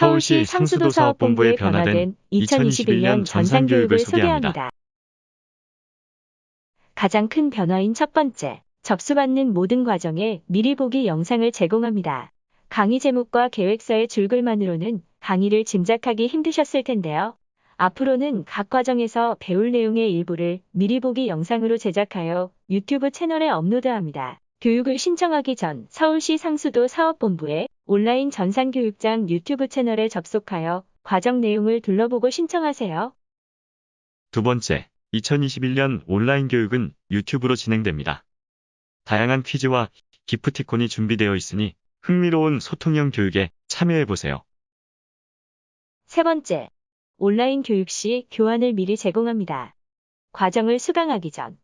서울시 상수도 사업본부의 변화된 2021년 전산교육을 소개합니다. 가장 큰 변화인 첫 번째, 접수받는 모든 과정에 미리 보기 영상을 제공합니다. 강의 제목과 계획서의 줄글만으로는 강의를 짐작하기 힘드셨을 텐데요. 앞으로는 각 과정에서 배울 내용의 일부를 미리 보기 영상으로 제작하여 유튜브 채널에 업로드합니다. 교육을 신청하기 전 서울시 상수도 사업본부의 온라인 전산교육장 유튜브 채널에 접속하여 과정 내용을 둘러보고 신청하세요. 두 번째, 2021년 온라인 교육은 유튜브로 진행됩니다. 다양한 퀴즈와 기프티콘이 준비되어 있으니 흥미로운 소통형 교육에 참여해보세요. 세 번째, 온라인 교육 시 교환을 미리 제공합니다. 과정을 수강하기 전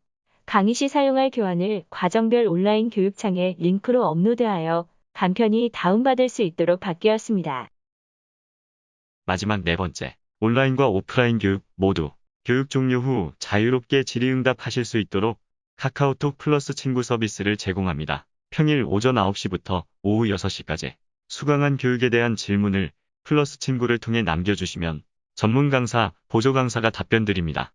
강의 시 사용할 교환을 과정별 온라인 교육창에 링크로 업로드하여 간편히 다운받을 수 있도록 바뀌었습니다. 마지막 네 번째, 온라인과 오프라인 교육 모두 교육 종료 후 자유롭게 질의응답하실 수 있도록 카카오톡 플러스 친구 서비스를 제공합니다. 평일 오전 9시부터 오후 6시까지 수강한 교육에 대한 질문을 플러스 친구를 통해 남겨주시면 전문 강사, 보조 강사가 답변 드립니다.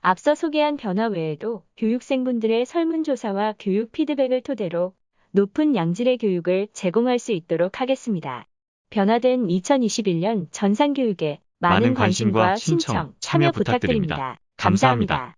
앞서 소개한 변화 외에도 교육생분들의 설문조사와 교육 피드백을 토대로 높은 양질의 교육을 제공할 수 있도록 하겠습니다. 변화된 2021년 전산교육에 많은 관심과 신청, 참여 부탁드립니다. 감사합니다.